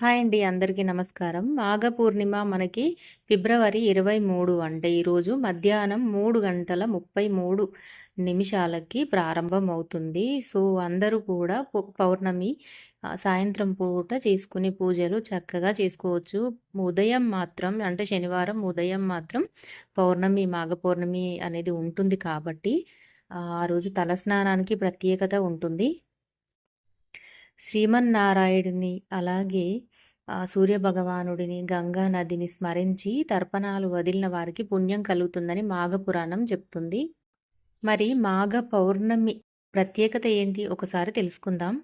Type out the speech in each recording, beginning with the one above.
Hi అండి. అందరికీ నమస్కారం. మాఘ పూర్ణిమ మనకి ఫిబ్రవరి 23 అంటే ఈరోజు మధ్యాహ్నం మూడు గంటల 33 నిమిషాలకి ప్రారంభమవుతుంది. సో, అందరూ కూడా పౌర్ణమి సాయంత్రం పూట చేసుకునే పూజలు చక్కగా చేసుకోవచ్చు. ఉదయం మాత్రం అంటే శనివారం ఉదయం మాత్రం పౌర్ణమి, మాఘ పౌర్ణమి అనేది ఉంటుంది కాబట్టి ఆ రోజు తలస్నానానికి ప్రత్యేకత ఉంటుంది. శ్రీమన్నారాయణుని అలాగే సూర్యభగవానుడిని, గంగా నదిని స్మరించి తర్పణాలు వదిలిన వారికి పుణ్యం కలుగుతుందని మాఘ పురాణం చెప్తుంది. మరి మాఘ పౌర్ణమి ప్రత్యేకత ఏంటి? ఒకసారి తెలుసుకుందాం.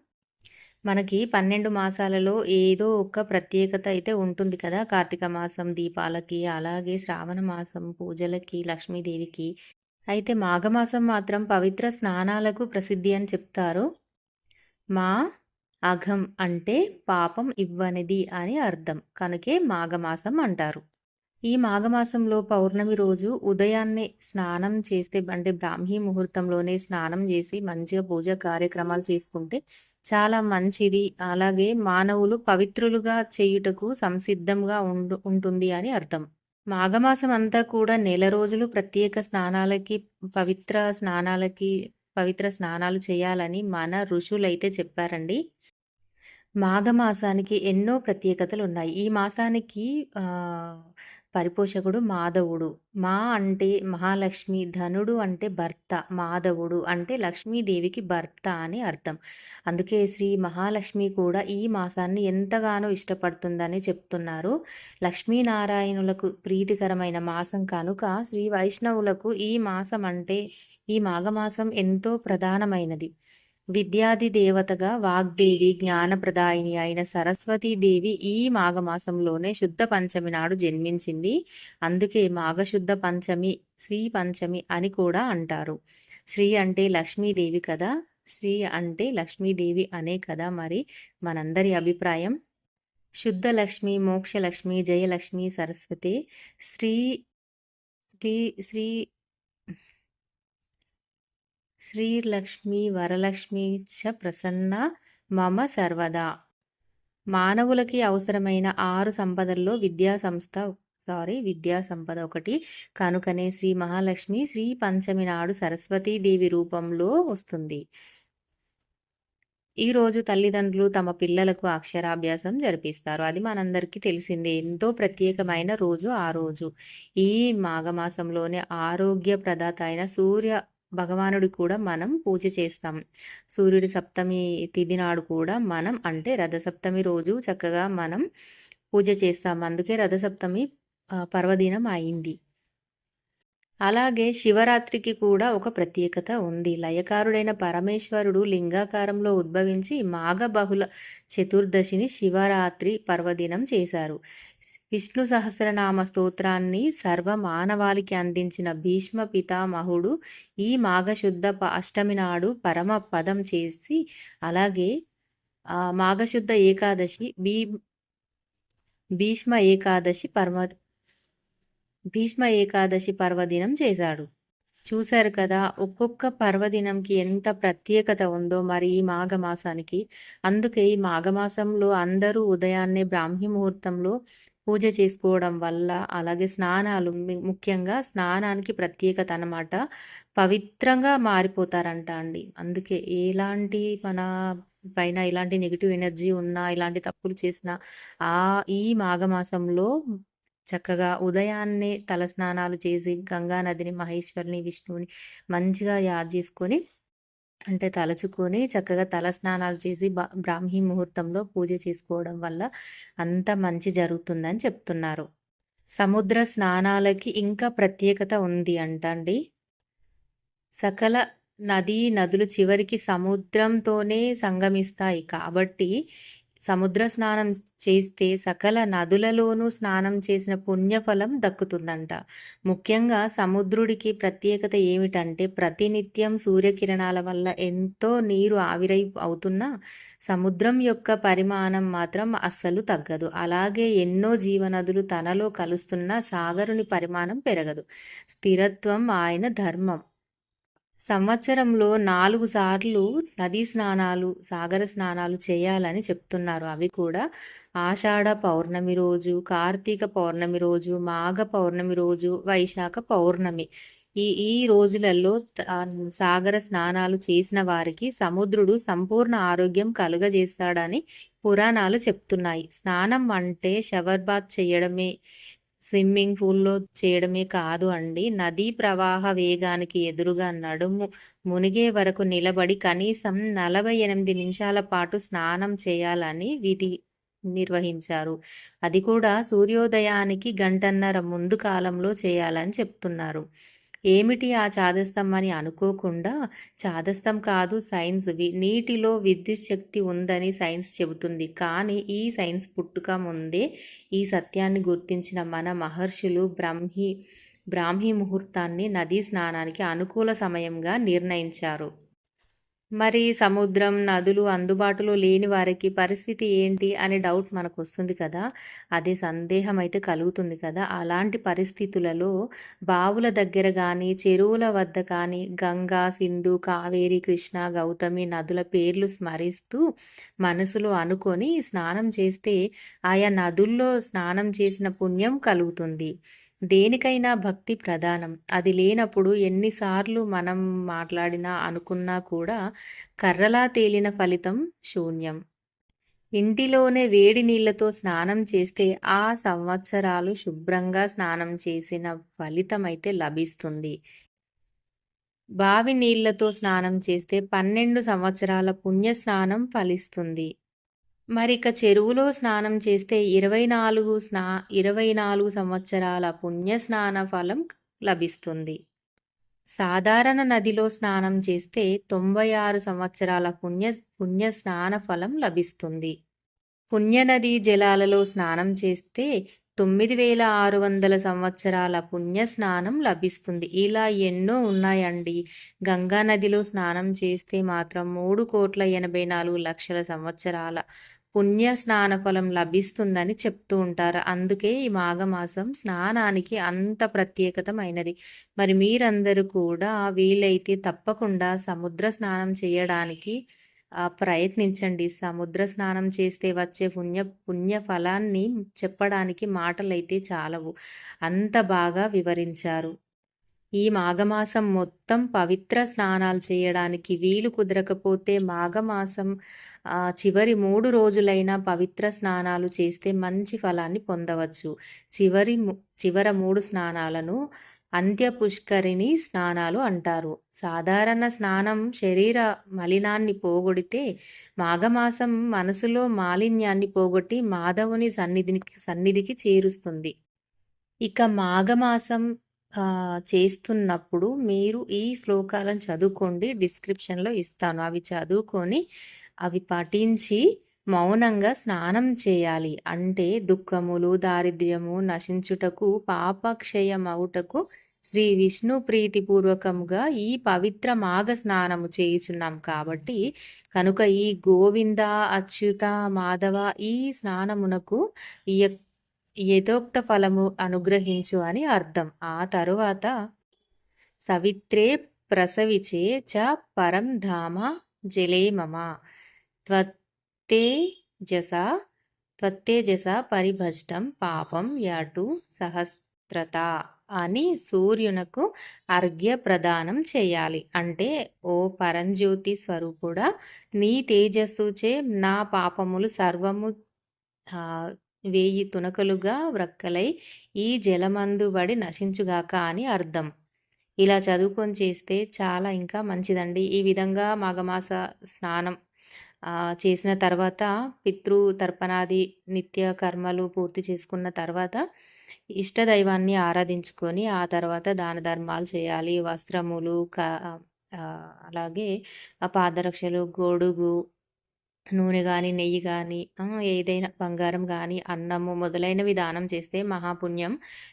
మనకి 12 మాసాలలో ఏదో ఒక ప్రత్యేకత అయితే ఉంటుంది కదా! కార్తీక మాసం దీపాలకి, అలాగే శ్రావణ మాసం పూజలకి, లక్ష్మీదేవికి. అయితే మాఘమాసం మాత్రం పవిత్ర స్నానాలకు ప్రసిద్ధి అని చెప్తారు. మా అఘం అంటే పాపం ఇవ్వనిది అని అర్థం. కనుకే మాఘమాసం అంటారు. ఈ మాఘమాసంలో పౌర్ణమి రోజు ఉదయాన్నే స్నానం చేస్తే అంటే బ్రాహ్మీ ముహూర్తంలోనే స్నానం చేసి మంచిగా పూజ కార్యక్రమాలు చేసుకుంటే చాలా మంచిది. అలాగే మానవులు పవిత్రులుగా చేయుటకు సంసిద్ధంగా ఉండు ఉంటుంది అని అర్థం. మాఘమాసం అంతా కూడా నెల రోజులు ప్రత్యేక స్నానాలకి, పవిత్ర స్నానాలకి పవిత్ర స్నానాలు చేయాలని మన ఋషులైతే చెప్పారండి. మాఘమాసానికి ఎన్నో ప్రత్యేకతలు ఉన్నాయి ఈ మాసానికి పరిపోషకుడు మాధవుడు. మా అంటే మహాలక్ష్మి, ధనుడు అంటే భర్త, మాధవుడు అంటే లక్ష్మీదేవికి భర్త అని అర్థం. అందుకే శ్రీ మహాలక్ష్మి కూడా ఈ మాసాన్ని ఎంతగానో ఇష్టపడుతుందని చెప్తున్నారు. లక్ష్మీనారాయణులకు ప్రీతికరమైన మాసం కనుక శ్రీ వైష్ణవులకు ఈ మాసం అంటే ఈ మాఘమాసం ఎంతో ప్రధానమైనది. విద్యాది దేవతగా వాగ్దేవి, జ్ఞానప్రదాయిని అయిన సరస్వతీదేవి ఈ మాఘమాసంలోనే శుద్ధ పంచమి నాడు జన్మించింది. అందుకే మాఘశుద్ధ పంచమి, శ్రీ పంచమి అని కూడా అంటారు. శ్రీ అంటే లక్ష్మీదేవి కదా! శ్రీ అంటే లక్ష్మీదేవి అనే కదా మరి మనందరి అభిప్రాయం. శుద్ధ లక్ష్మి, మోక్షలక్ష్మి, జయలక్ష్మి సరస్వతి శ్రీ శ్రీ శ్రీ శ్రీలక్ష్మి వరలక్ష్మి చ ప్రసన్న మమ సర్వదా. మానవులకి అవసరమైన ఆరు సంపదల్లో విద్యా సంస్థ సారీ విద్యా సంపద ఒకటి. కనుకనే శ్రీ మహాలక్ష్మి శ్రీ పంచమి నాడు సరస్వతీదేవి రూపంలో వస్తుంది. ఈరోజు తల్లిదండ్రులు తమ పిల్లలకు అక్షరాభ్యాసం జరిపిస్తారు. అది మనందరికీ తెలిసిందే. ఎంతో ప్రత్యేకమైన రోజు ఆ రోజు. ఈ మాఘమాసంలోనే ఆరోగ్యప్రదాత అయిన సూర్య భగవానుడికి కూడా మనం పూజ చేస్తాం. సూర్యుడి సప్తమి తిథి నాడు కూడా మనం అంటే రథసప్తమి రోజు చక్కగా మనం పూజ చేస్తాం. అందుకే రథసప్తమి పర్వదినం అయింది. అలాగే శివరాత్రికి కూడా ఒక ప్రత్యేకత ఉంది. లయకారుడైన పరమేశ్వరుడు లింగాకారంలో ఉద్భవించి మాఘ బహుళ చతుర్దశిని శివరాత్రి పర్వదినం చేశారు. విష్ణు సహస్రనామ స్తోత్రాన్ని సర్వ మానవాళికి అందించిన భీష్మ పితామహుడు ఈ మాఘశుద్ధ ప అష్టమి నాడు పరమ పదం చేసి అలాగే మాఘశుద్ధ ఏకాదశి భీ భీష్మ ఏకాదశి పర్వ భీష్మ ఏకాదశి పర్వదినం చేశాడు. చూశారు కదా! ఒక్కొక్క పర్వదినంకి ఎంత ప్రత్యేకత ఉందో మరి ఈ మాఘమాసానికి. అందుకే ఈ మాఘమాసంలో అందరూ ఉదయాన్నే బ్రాహ్మీ ముహూర్తంలో పూజ చేసుకోవడం వల్ల అలాగే స్నానాలు ముఖ్యంగా స్నానానికి ప్రత్యేకత అన్నమాట. పవిత్రంగా మారిపోతారంట అండి. అందుకే ఎలాంటి మన పైన ఎలాంటి నెగిటివ్ ఎనర్జీ ఉన్నా, ఇలాంటి తప్పులు చేసినా ఆ ఈ మాఘమాసంలో చక్కగా ఉదయాన్నే తలస్నానాలు చేసి గంగా నదిని, మహేశ్వరిని, విష్ణువుని మంచిగా యాద్ చేసుకొని అంటే తలచుకొని చక్కగా తల స్నానాలు చేసి బ బ్రాహ్మీ ముహూర్తంలో పూజ చేసుకోవడం వల్ల అంత మంచి జరుగుతుందని చెప్తున్నారు. సముద్ర స్నానాలకి ఇంకా ప్రత్యేకత ఉంది అంట అండి. సకల నదీ నదులు చివరికి సముద్రంతోనే సంగమిస్తాయి. కాబట్టి సముద్ర స్నానం చేస్తే సకల నదులలోనూ స్నానం చేసిన పుణ్యఫలం దక్కుతుందంట. ముఖ్యంగా సముద్రుడికి ప్రత్యేకత ఏమిటంటే ప్రతినిత్యం సూర్యకిరణాల వల్ల ఎంతో నీరు ఆవిరై అవుతున్నా సముద్రం యొక్క పరిమాణం మాత్రం అస్సలు తగ్గదు. అలాగే ఎన్నో జీవనదులు తనలో కలుస్తున్నా సాగరుని పరిమాణం పెరగదు. స్థిరత్వం ఆయన ధర్మం. సంవత్సరంలో నాలుగు సార్లు నదీ స్నానాలు, సాగర స్నానాలు చేయాలని చెప్తున్నారు. అవి కూడా ఆషాఢ పౌర్ణమి రోజు, కార్తీక పౌర్ణమి రోజు, మాఘ పౌర్ణమి రోజు, వైశాఖ పౌర్ణమి. ఈ ఈ రోజులలో సాగర స్నానాలు చేసిన వారికి సముద్రుడు సంపూర్ణ ఆరోగ్యం కలుగజేస్తాడని పురాణాలు చెప్తున్నాయి. స్నానం అంటే షవర్ బాత్ చేయడమే స్విమ్మింగ్ పూల్‌లో చేయడమే కాదు అండి. నదీ ప్రవాహ వేగానికి ఎదురుగా నడుము మునిగే వరకు నిలబడి కనీసం 48 నిమిషాల పాటు స్నానం చేయాలని విధి నిర్వహించారు. అది కూడా సూర్యోదయానికి గంటన్నర ముందు కాలంలో చేయాలని చెప్తున్నారు. ఏమిటి ఆ చాదస్తం అని అనుకోకుండా చాదస్తం కాదు సైన్స్ వి నీటిలో విద్యుత్ శక్తి ఉందని సైన్స్ చెబుతుంది. కానీ ఈ సైన్స్ పుట్టుక ముందే ఈ సత్యాన్ని గుర్తించిన మన మహర్షులు బ్రహ్మి బ్రాహ్మీ ముహూర్తాన్ని నదీ స్నానానికి అనుకూల సమయంగా నిర్ణయించారు. మరి సముద్రం, నదులు అందుబాటులో లేని వారికి పరిస్థితి ఏంటి అనే డౌట్ మనకు వస్తుంది కదా! అదే సందేహం అయితే కలుగుతుంది కదా! అలాంటి పరిస్థితులలో బావుల దగ్గర కానీ చెరువుల వద్ద కానీ గంగా, సింధు, కావేరి, కృష్ణ, గౌతమి నదుల పేర్లు స్మరిస్తూ మనసులో అనుకొని స్నానం చేస్తే ఆయా నదుల్లో స్నానం చేసిన పుణ్యం కలుగుతుంది. దేనికైనా భక్తి ప్రధానం. అది లేనప్పుడు ఎన్నిసార్లు మనం మాట్లాడినా, అనుకున్నా కూడా కర్రలా తేలిన ఫలితం శూన్యం. ఇంటిలోనే వేడి నీళ్ళతో స్నానం చేస్తే ఆ సంవత్సరాలు శుభ్రంగా స్నానం చేసిన ఫలితమైతే లభిస్తుంది. బావి నీళ్ళతో స్నానం చేస్తే 12 సంవత్సరాల పుణ్య స్నానం ఫలిస్తుంది. మరిక చెరువులో స్నానం చేస్తే 24 స్నా 24 సంవత్సరాల పుణ్య స్నాన ఫలం లభిస్తుంది. సాధారణ నదిలో స్నానం చేస్తే 96 సంవత్సరాల పుణ్య పుణ్య స్నాన ఫలం లభిస్తుంది. పుణ్యనది జలాలలో స్నానం చేస్తే 9600 సంవత్సరాల పుణ్య స్నానం లభిస్తుంది. ఇలా ఎన్నో ఉన్నాయండి. గంగా నదిలో స్నానం చేస్తే మాత్రం 3,84,00,000 సంవత్సరాల పుణ్య స్నాన ఫలం లభిస్తుందని చెప్తూ ఉంటారు. అందుకే ఈ మాఘమాసం స్నానానికి అంత ప్రత్యేకతమైనది. మరి మీరందరూ కూడా వీలైతే తప్పకుండా సముద్ర స్నానం చేయడానికి ప్రయత్నించండి. సముద్ర స్నానం చేస్తే వచ్చే పుణ్య పుణ్య ఫలాన్ని చెప్పడానికి మాటలైతే చాలవు. అంత బాగా వివరించారు. ఈ మాఘమాసం మొత్తం పవిత్ర స్నానాలు చేయడానికి వీలు కుదరకపోతే మాఘమాసం చివరి మూడు రోజులైనా పవిత్ర స్నానాలు చేస్తే మంచి ఫలాన్ని పొందవచ్చు. చివరి చివర మూడు స్నానాలను అంత్య పుష్కరిణి స్నానాలు అంటారు. సాధారణ స్నానం శరీర మలినాన్ని పోగొడితే మాఘమాసం మనసులో మాలిన్యాన్ని పోగొట్టి మాధవుని సన్నిధిని సన్నిధికి చేరుస్తుంది. ఇక మాఘమాసం చేస్తున్నప్పుడు మీరు ఈ శ్లోకాలను చదువుకోండి. డిస్క్రిప్షన్‌లో ఇస్తాను. అవి చదువుకొని, అవి పఠించి మౌనంగా స్నానం చేయాలి. అంటే దుఃఖములు, దారిద్ర్యము నశించుటకు, పాపక్షయమవుటకు శ్రీ విష్ణు ప్రీతిపూర్వకంగా ఈ పవిత్ర మాఘ స్నానము చేయుచున్నాం కాబట్టి, కనుక ఈ గోవింద, అచ్యుత, మాధవ ఈ స్నానమునకు యక్ యథోక్త ఫలము అనుగ్రహించు అని అర్థం. ఆ తరువాత సవిత్రే ప్రసవిచే చ పరం ధామ జలే మమ త్వత్తేజస పరిభష్టం పాపం యటు సహస్రత అని సూర్యునకు అర్ఘ్య ప్రదానం చేయాలి. అంటే ఓ పరంజ్యోతి స్వరూపుడా! నీ తేజస్సుచే నా పాపములు సర్వము వేయి తునకలుగా వ్రక్కలై ఈ జలమందుబడి నశించుగాక అని అర్థం. ఇలా చదువుకొని చేస్తే చాలా ఇంకా మంచిదండి. ఈ విధంగా మాఘమాస స్నానం చేసిన తర్వాత పితృ తర్పణాది నిత్య కర్మలు పూర్తి చేసుకున్న తర్వాత ఇష్టదైవాన్ని ఆరాధించుకొని, ఆ తర్వాత దాన ధర్మాలు చేయాలి. వస్త్రములు క అలాగే పాదరక్షలు, గొడుగు, నూనె కానీ నెయ్యి కానీ ఏదైనా బంగారం కానీ అన్నము మొదలైనవి దానం చేస్తే మహాపుణ్యం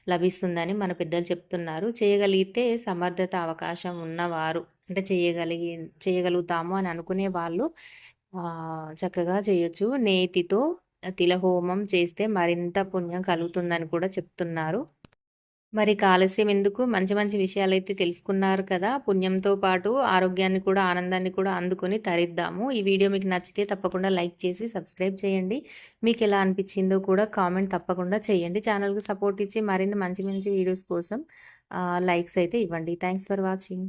లభిస్తుందని మన పెద్దలు చెప్తున్నారు. చేయగలిగితే సమర్థత, అవకాశం ఉన్నవారు అంటే చేయగలిగి చేయగలుగుతాము అని అనుకునే వాళ్ళు చక్కగా చేయొచ్చు. నేతితో తిలహోమం చేస్తే మరింత పుణ్యం కలుగుతుందని కూడా చెప్తున్నారు. మరి ఆలస్యం ఎందుకు మంచి మంచి విషయాలైతే తెలుసుకున్నారు కదా! పుణ్యంతో పాటు ఆరోగ్యాన్ని కూడా, ఆనందాన్ని కూడా అందుకొని తరిద్దాము. ఈ వీడియో మీకు నచ్చితే తప్పకుండా లైక్ చేసి సబ్స్క్రైబ్ చేయండి. మీకు ఎలా అనిపించిందో కూడా కామెంట్ తప్పకుండా చేయండి. ఛానల్‌కి సపోర్ట్ ఇచ్చి మరిన్ని మంచి మంచి వీడియోస్ కోసం లైక్స్ అయితే ఇవ్వండి. Thanks for watching.